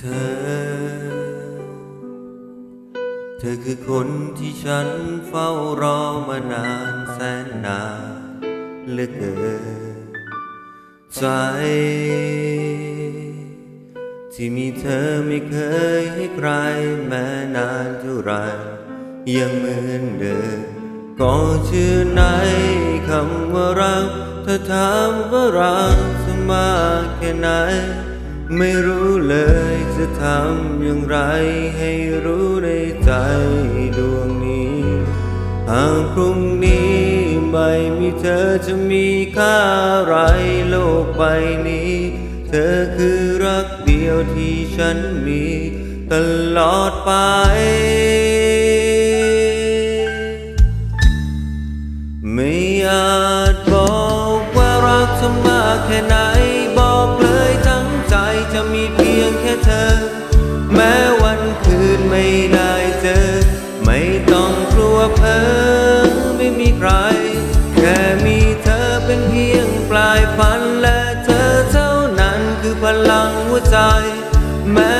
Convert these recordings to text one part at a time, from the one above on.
เธอ เธอคือคนที่ฉันเฝ้ารอมานานแสนนานเหลือเกินใจ ที่มีเธอไม่เคยให้ใครแม้นานเท่าไรยังเหมือนเดิมก็ชื่อไหนคำว่ารักเธอถามว่ารักเธอมากแค่ไหน ไม่รู้เลยจะทำอย่างไรให้รู้ในใจดวงนี้ หากพรุ่งนี้ไม่มีเธอจะมีค่าอะไรโลกใบนี้ เธอคือรักเดียวที่ฉันมี ตลอดไป ไม่อาจบอกว่ารักเธอมากแค่ไหน จะมีเพียงแค่เธอ แม้วันคืนไม่ได้เจอ ไม่ต้องกลัวเพ้อไม่มีใคร แค่มีเธอเป็นเพียงปลายฝันและเธอเท่านั้นคือพลังหัวใจ แม้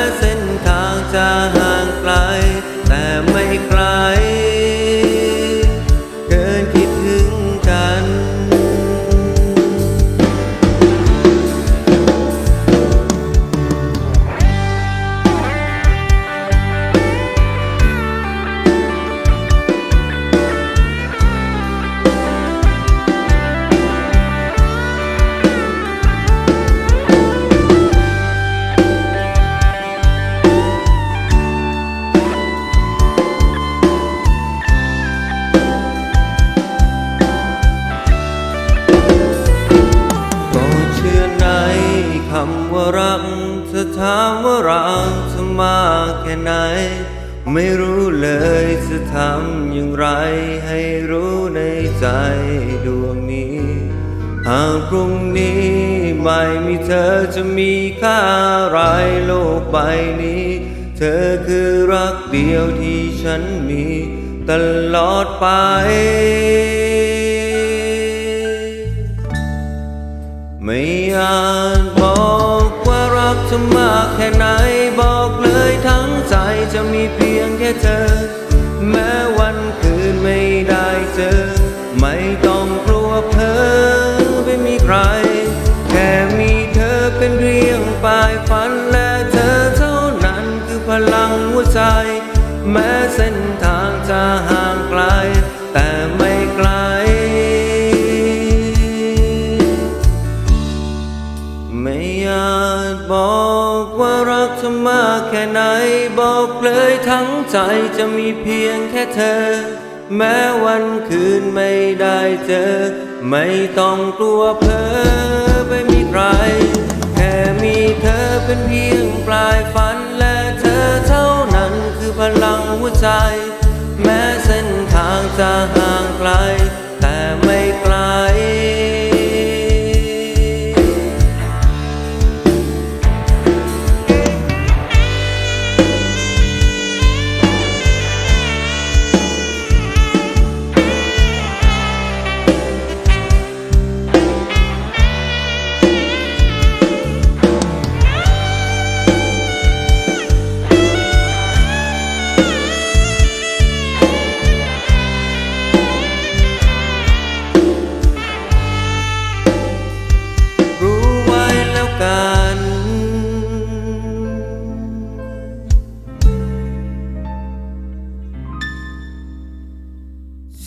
ำว่ารักเธอถามว่ารักเธอมากแค่ไหน ไม่รู้เลยจะทำอย่างไร ให้รู้ในใจดวงนี้ หากพรุ่งนี้ไม่มีเธอจะมีค่าอะไรโลกใบนี้ เธอคือรักเดียวที่ฉันมีตลอดไปไม่อาจบอก รักเธอมากแค่ไหนบอกเลยทั้งใจจะมีเพียงแค่เธอ แม้วันคืนไม่ได้เจอ ไม่ต้องกลัวเพ้อไม่มีใคร แค่มีเธอเป็นเพียงปลายฝันและเธอเท่านั้นคือพลังหัวใจ แม้เส้นทางจะห่างไกล แต่ไม่ไกล รักเธอมากแค่ไหน บอกเลยทั้งใจจะมีเพียงแค่เธอ แม้วันคืนไม่ได้เจอ ไม่ต้องกลัวเพ้อไม่มีใคร แค่มีเธอเป็นเพียงปลายฝันและเธอเท่านั้นคือพลังหัวใจ แม้เส้นทางจะห่างไกล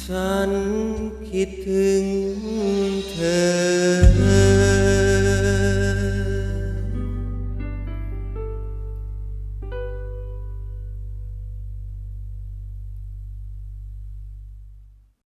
ฉันคิดถึงเธอ